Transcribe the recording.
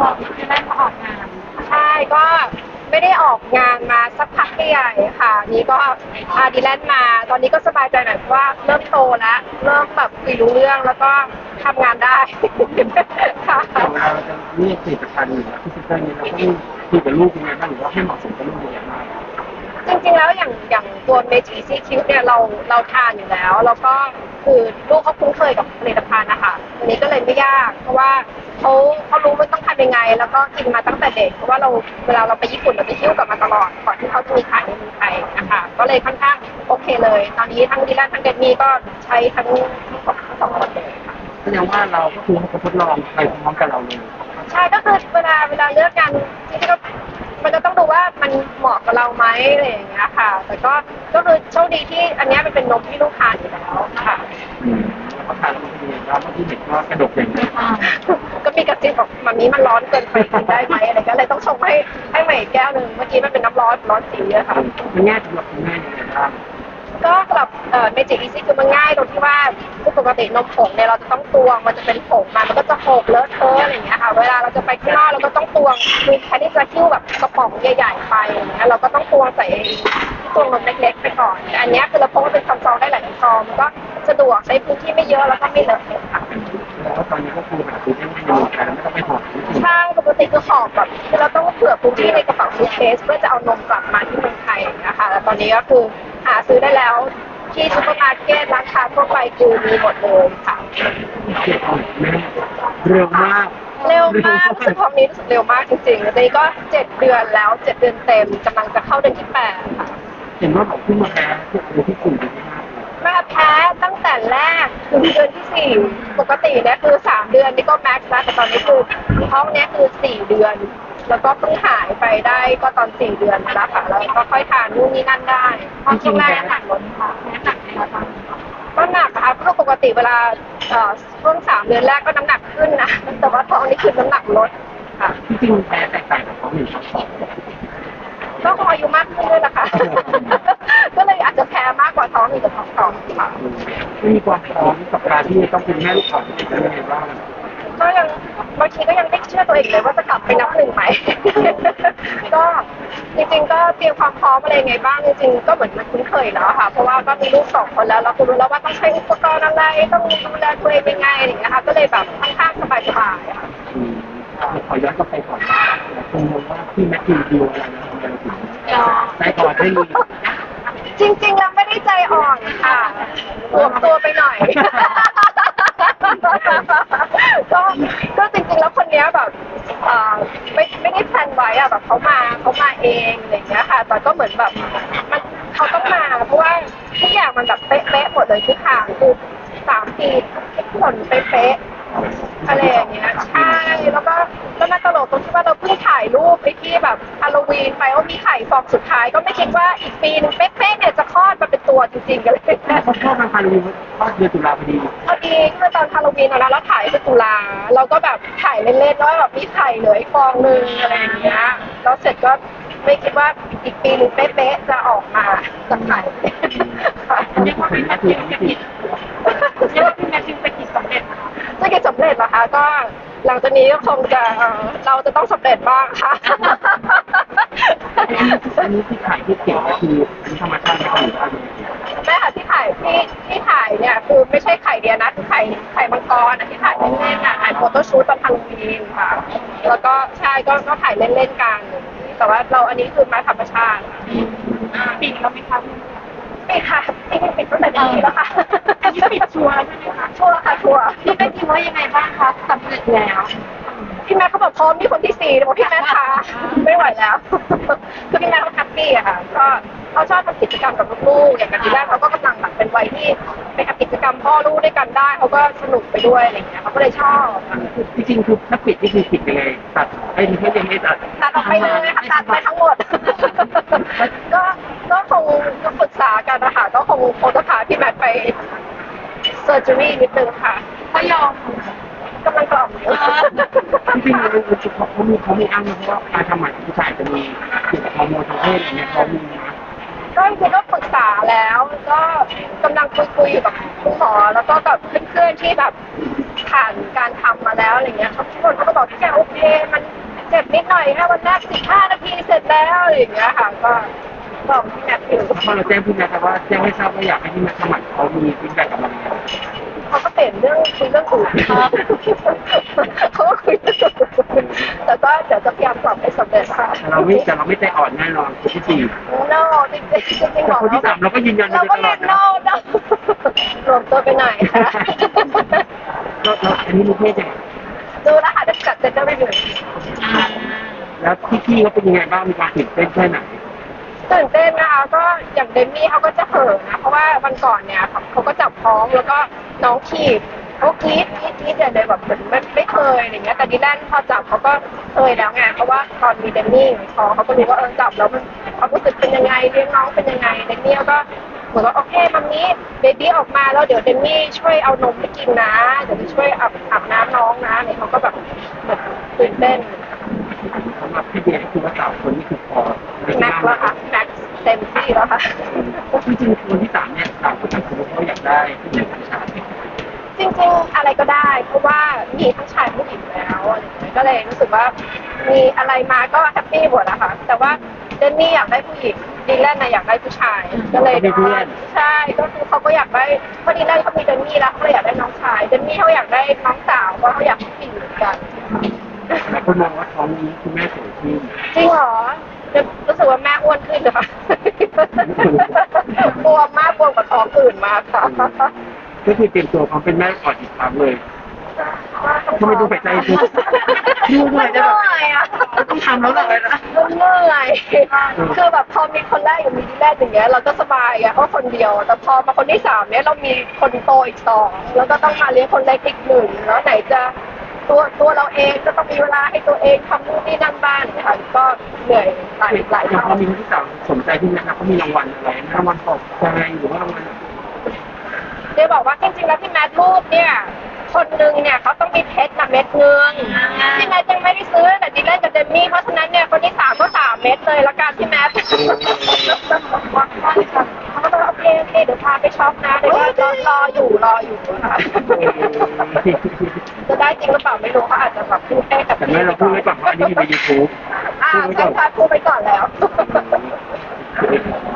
ออกจะได้มาออกงานใช่ก็ไม่ได้ออกงานมาสักพักใหญ่ๆค่ะ นี่ก็อาดีแลนด์มา ตอนนี้ก็สบายใจหน่อยเพราะว่าเริ่มโตแล้วเริ่มแบบคุยรู้เรื่องแล้วก็ทำงานได้ค่ะแต่เวลาเราจะเรียกผลิตภัณฑ์หรือว่าพรีเซนเตอร์นี้เราต้องคุยกับลูกยังไงบ้างหรือว่าให้เหมาะสมกับลูกยังไงบ้างจริงๆแล้วอย่างอย่างตัวเมจิซีคิวเนี่ยเราเราทานอยู่แล้ว แล้วก็คือลูกเขาคุ้นเคยกับผลิตภัณฑ์นะคะ อันนี้ก็เลยไม่ยาก เพราะว่าเขาเขารู้มันต้องทำยังไง แล้วก็กินมาตั้งแต่เด็ก เพราะว่าเราเวลาเราไปญี่ปุ่นเราจะคิ้วกลับมาตลอด ก่อนที่เขาจะมีขายในเมืองไทยนะคะก็เลยค่อนข้างโอเคเลย ตอนนี้ทั้งดีแลนทั้งเดนนี่ก็ใช้ทั้งสองคนเลยค่ะ แสดงว่าเราก็คือให้เขาทดลองไปพร้อมกับเราเลยใช่ก็คือเวลาเวลาเลือกกันจริงๆก็มันก็ต้องดูว่ามันเหมาะกับเราไหมอะไรอย่างเงี้ยค่ะ แต่ก็ก็คือโชคดีที่อันเนี้ยมันเป็นนมที่ลูกค้าอยู่แล้วค่ะอื มแล้วก็ทานแล้วมันเป็นยังไงบ้างเมื่อกี้เด็กก็กระดกอย่างนี้ก็มีกระซิบบอกมันนี้มันร้อนเกินไปกินได้ไหมอะไรก็เลยต้องชงให้ให้ใหม่อีกแก้วหนึ่งเมื่อกี้มันเป็นน้ำร้อนร้อนสีอะค่ะมันง่ายสำหรับคุณแม่ยังไงบ้างก็สำหรับเอ่อเมจิอีซี่คือมันง่ายตรงที่ว่าคือปกตินมผงเนี่ยเราจะต้องตวงมันจะเป็นผงมามันก็จะหกเลอะเทอะอะไรอย่างเงี้ยค่ะเวลาเราจะไปข้างนอกเราก็ต้องตวงคือแทนที่จะคิ้วแบบกระป๋องใหญ่ๆไปอย่างเงี้ยเราก็ต้องตวงใส่ตวงนมเล็กๆไปก่อนแต่อันเนี้ยคือเราพกว่าเป็นซองๆได้หลายซองมันก็ สะดวกใช้พื้นที่ไม่เยอะแล้วก็ไม่เลอะเทอะค่ะแล้วตอนนี้ก็คือหาซื้อได้ง่ายในเมืองไทยแล้วไม่ต้องไปหอบที่อื่นใช่ปกติคือหอบแบบคือเราต้องเผื่อพื้นที่ในกระเป๋าซูทเคสเพื่อจะเอานมกลับมาที่เมืองไทยนะคะแล้วตอนนี้ก็คือหาซื้อได้แล้วที่ซูเปอร์มาร์เก็ตร้านค้าทั่วไปคือมีหมดเลยค่ะเก็บของแม่เร็วมากเร็วมากรู้สึกความนี้รู้สึกเร็วมากจริงๆตอนนี้ก็เจ็ดเดือนแล้วเจ็ดเดือนเต็มกำลังจะเข้าเดือนที่แปดค่ะเห็นว่าบอกขึ้นมาแพ้ที่หรือที่สี่ดีมากเลยแม่แพ้ตั้ง แต่แรกถึงเดือนที่สี่ปกติเนี่ยคือสามเดือนนี่ก็แม็กซ์แล้วแต่ตอนนี้คือท้องเนี้ยคือสี่เดือน แล้วก็เพิ่งหายไปได้ก็ตอนสี่เดือนแล้วค่ะแล้วก็ค่อยทานนู่นนี่นั่นได้พอช่วงแรกน้ำหนักลดค่ะน้ำหนักในระดับก็หนักนะคะเพราะปกติเวลาเอ่อช่วงสามเดือนแรกก็น้ำหนักขึ้นนะแต่ว่าท้องนี่คือน้ำหนักลดค่ะที่จริงแพ้แตกต่างกับท้องหนึ่งท้องสองก็คงอายุมากขึ้นด้วยนะคะก็เลย อาจจะแพ้มากกว่าท้องหนึ่งกับท้องสองค่ะไม่มีความพร้อมกับการที่ต้องเป็นแม่ลูกอ่อนเป็นยังไงบ้างก็ยังบางทีก็ยังไม่เชื่อตัวเองเลยว่าจะกลับไปนับหนึ่งไหม ก็จริงๆก็เตรียมความพร้อมอะไรยังไงบ้างจริงๆก็เหมือนมันคุ้นเคยแล้วค่ะ เพราะว่าก็มีลูกสองคนแล้วเราก็รู้แล้วว่าต้องใช้อุปกรณ์อะไรต้องดูแลตัวเองยังไงอะไรอย่างเงี้ยค่ะก็เลยแบบค่อนข้างสบายๆค่ะอืมขอย้อนกลับไปก่อนว่าคุณมองว่าพี่แม็กซ์ดีลอะไรนะทำไมเราถึงใจก่อนได้ดี จริงๆ แล้วไม่ได้ใจอ่อนค่ะหวมตัวไปหน่อย ก็ก็จริงๆ แล้วคนเนี้ยแบบเอ่อไม่ไม่ได้แพลนไว้อะแบบเขามาเขามาเองอะไรอย่างเงี้ยค่ะ แต่ก็เหมือนแบบมันเขาต้องมา เพราะว่าทุกอย่างมันแบบเป๊ะๆหมดเลยทุกทางคือสามปีผลเป๊ะๆ อะไรอย่างเงี้ยใช่แล้วก็ก็น่าตลกตรงที่ว่าเราเพิ่งถ่ายรูปไปที่แบบฮาโลวีนไปว่ามีไข่ฟองสุดท้ายก็ไม่คิดว่าอีกปีนึงเป๊ะๆเนี่ยจะคลอดมาเป็นตัวจริงๆกันเลยเพราะพ่อทางพานุทอดเดือนตุลาพอดีพอดีเมื่อตอนฮาโลวีนตอนนั้นเราถ่ายเป็นตุลาเราก็แบบถ่ายเล่นๆแล้วแบบมีไข่เหลืออีกฟองหนึ่งอะไรอย่างเงี้ยแล้วเสร็จก็ไม่คิดว่าอีกปีหนึงเป๊ะๆจะออกมาจากไข่เรียกว่าเป็นแมทธิวเป็นกิจเรียกว่าเป็นแมทธิวเป็นกิจสำเร็จนะคะ จะกินสำเร็จเหรอคะ ก็หลังจากนี้ก็คงจะเอ่อเราจะต้องสำเร็จบ้างค่ะ อันนี้ที่ขายที่เก่งก็คืออันนี้ธรรมชาติไม่ต้องอยู่บ้านเลยแม่ค่ะที่ถ่ายที่ที่ถ่ายเนี่ยคือไม่ใช่ไข่เดียนะคือไข่ไข่มังกรอะที่ถ่ายเล่นๆอะถ่ายโฟโต้ชูตตอนฮาโลวีนค่ะ แล้วก็ใช่ก็ก็ถ่ายเล่นๆกัน แต่ว่าเราอันนี้คือมาธรรมชาติปิดเราไหมคะ ปิดค่ะที่นี่ปิดตั้งแต่เดือนนี้แล้วค่ะอันนี้ปิดชัวร์แล้วใช่ไหมคะชัวร์ค่ะชัวร์พี่แมทธิวว่ายังไงบ้างคะสำเร็จแล้วพี่แม่เขาบอกพร้อมมีคนที่สี่บอกพี่แม่คะไม่ไหวแล้วคือพี่แม่เขาแฮปปี้อะค่ะก็เขาชอบทำกิจกรรมกับลูกๆอย่างกับที่แรกเขาก็กำลังแบบ เป็นวัยที่ไปทำกิจกรรมพ่อลูกด้วยกันได้เขาก็สนุกไปด้วยอะไรอย่างเงี้ยเขาก็เลยชอบจริงๆคือถ้าปิดนี่คือปิดยังไงตัดไอ้นี่เขายังไม่ตัดตัดออกไปเลยค่ะตัดไปทั้งหมด ก็ก็คงก็ปรึกษากันนะคะก็คงคงจะพาพี่แมทไปเซอร์เจอรี่นิดนึงค่ะก็ยอมกำลังกล่อมอยู่จริงๆมันเขามีเขามีอ้างนะเพราะว่าการทำหมันของผู้ชายจะมีเกี่ยวกับฮอร์โมนทางเพศอย่างเงี้ยเขามีนะ ก็จริงๆก็ปรึกษาแล้ว ก็กำลังคุยคุยๆอยู่กับคุณหมอแล้วก็กับเพื่อนๆที่แบบผ่านการทำมาแล้วอะไรเงี้ยทุกคนก็บอกที่แกโอเค มันเจ็บนิดหน่อยแค่วันแรกสิบห้านาทีเสร็จแล้วอะไรอย่างเงี้ยค่ะก็บอกพี่แมทอยู่ พอเราแจ้งพี่แม่ครับว่าแจ้งให้ทราบว่าอยากให้พี่แม่สมัครเขามีฟีดแบ็กกลับมาไหมเขาก็เปลี่ยนเรื่องคุยเรื่องอื่นเขาก็คุยเรื่องอื่น แต่ก็เดี๋ยวจะพยายามปรับให้สำเร็จค่ะแต่เราไม่แต่เราไม่ใจอ่อนแน่นอนคนที่สี่โน่จริงๆจริงๆบแต่อกคนที่สามเราก็ยืนยันเรามาก็โดยตลเรีอยดนนะโน่นะรวมตัวไปไหนคะแล้วแล้วอันนี้รู้เพศยังไงดูแล้วค่ะจะจัดเซ็นเตอร์ไปดูแล้วพี่ๆเขาเป็นยังไงบ้างมีความตื่นเต้นแค่ไหนตื่นเต้นนะคะก็อย่างเดมี่เขาก็จะเห่อะนะเพราะว่าวันก่อนเนี่ยเขาเขาก็จับท้องแล้วก็น้องขีด เขากรี๊ดกรี๊ดกรี๊ดอย่างเลยแบบเหมือนไม่ไม่เคยอะไรเงี้ยแต่ดิแลนพอจับเขาก็เคยแล้วไงเพราะว่าตอนมีเดมี่อยู่ในท้องเขาก็รู้ว่าเออจับแล้วมันความรู้สึกเป็นยังไงเลี้ยงน้องเป็นยังไงเดมี่ก็เหมือนว่าโอเคมัมนี้เบบี้ออกมาแล้วเดี๋ยวเดมี่ช่วยเอานมให้กินนะเดี๋ยวจะช่วยอาบอาบน้ำน้องนะเนี่ยเขาก็แบบแบบตื่นเต้นสำหรับพี่เดียคือว่าสาวคนนี้คือพอแม็กซ์แล้วค่ะแม็กซ์เต็มที่แล้วค่ะจริงๆคน มีทั้งชายผู้หญิงแล้วอะไรอย่างเงี้ยก็เลยรู้สึกว่ามีอะไรมาก็แฮปปี้หมดอะค่ะแต่ว่าเจนนี่อยากได้ผู้หญิงดีแลนน่ะอยากได้ผู้ชาย ก็เลยใช่ก็คือเขาก็อยากได้เพราะดีแลนเขามีเจนนี่แล้วเขาเลยอยากได้น้องชายเจนนี่เขาอยากได้น้องสาวเพราะเขาอยากผู้หญิงเหมือนกันแต่คนมองว่าท้องนี้คุณแม่สวยขึ้นจริงเหรอรู้สึกว่าแม่อ้วนขึ้นเหรอคะบวมมากบวมกว่าท้องอื่นมากค่ะก็คือเตรียมตัวความเป็นแม่ก่อนอีกครั้งเลย ทำไมดูแปลกใจคือดูเหนื่อยเหจะแบบนื่อยอะต้องทำแล้วแหละนะมันเหนื่อยคือแบบพอมีคนแรกกับมีที่แรกอย่างเงี้ยเราก็สบายอะเพราะคนเดียว แต่พอมาคนที่สามเนี้ยเรามีคนโตอีกสองแล้วก็ต้องมาเลี้ยงคนเล็กอีกหนึ่งแล้วไหนจะตัวตัวเราเองก็ต้องมีเวลาให้ตัวเองทำนู่นนี่นั่นบ้านค่ะก็เหนื่อยหลายหลายอย่างเท่าพอมีคนที่สามสนใจที่นะครับเขามีรางวัลอะไรรางวัลปลอบใจหรือว่ารางวัลเดี๋ยวบอกว่าจริงๆแล้วพี่แมทรูปเนี่ย คนหนึ่งเนี่ยเขาต้องมีเพชรนะเม็ดเงินพี่แมทยังไม่ได้ซื้อแต่ดิเล่นกับเดมี่เพราะฉะนั้นเนี่ยคนที่สามก็สามเม็ดเลยละกันพี่แมทเขาก็บอกโอเคโอเคเดี๋ยวพาไปช็อปนะเดี๋ยวรอรออยู่รออยู่ค่ะจะได้จริงหรือเปล่าไม่รู้เขาอาจจะแบบพูดให้กับแต่แม่เราพูดไว้ก่อนเพราะอันนี้อยู่ในยูทูบอ่าใช่ค่ะพูดไปก่อนแล้วนะครับ